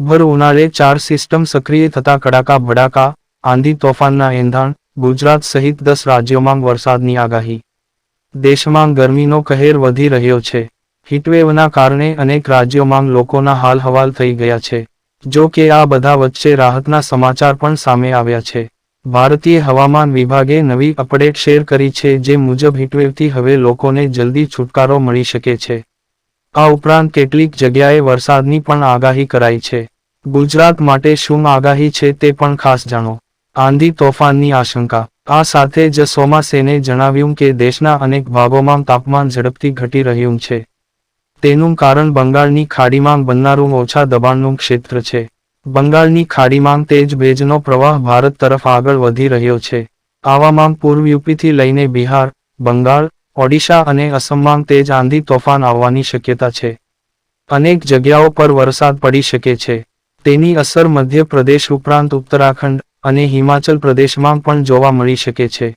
ભર ઉનાળે ચાર સિસ્ટમ સક્રિય થતા કડાકા, ભડાકા, આંધી, તોફાનના એંધાણ, ગુજરાત સહિત દસ રાજ્યોમાં વરસાદની આગાહી. દેશમાં ગરમીનો કહેર વધી રહ્યો છે. હીટવેવના કારણે અનેક રાજ્યોમાં લોકોના હાલ હવાલ થઈ ગયા છે. જો કે આ બધા વચ્ચે રાહતના સમાચાર પણ સામે આવ્યા છે. ભારતીય હવામાન વિભાગે નવી અપડેટ શેર કરી છે જે મુજબ હીટવેવથી હવે લોકોને જલ્દી છુટકારો મળી શકે છે. આ ઉપરાંત કેટલીક જગ્યાએ વરસાદની પણ આગાહી કરાઈ છે. ગુજરાત માટે શું આગાહી છે તે પણ ખાસ જાણો. આંધી તોફાનની આશંકા. આ સાથે જ સોમાસેને જણાવ્યું કે દેશના અનેક ભાગોમાં તાપમાન ઝડપથી ઘટી રહ્યું છે. તેનું કારણ બંગાળની ખાડીમાં બનનારું ઓછા દબાણનું ક્ષેત્ર છે. બંગાળની ખાડીમાં તેજ ભેજનો પ્રવાહ ભારત તરફ આગળ વધી રહ્યો છે. આવામાં પૂર્વ યુપીથી લઈને બિહાર, બંગાળ ઓડિશા અને અસમમાં તેજ આંધી તોફાન આવવાની શક્યતા છે. અનેક જગ્યાઓ પર વરસાદ પડી શકે છે. તેની અસર મધ્ય પ્રદેશ ઉપરાંત ઉત્તરાખંડ અને હિમાચલ પ્રદેશમાં પણ જોવા મળી શકે છે.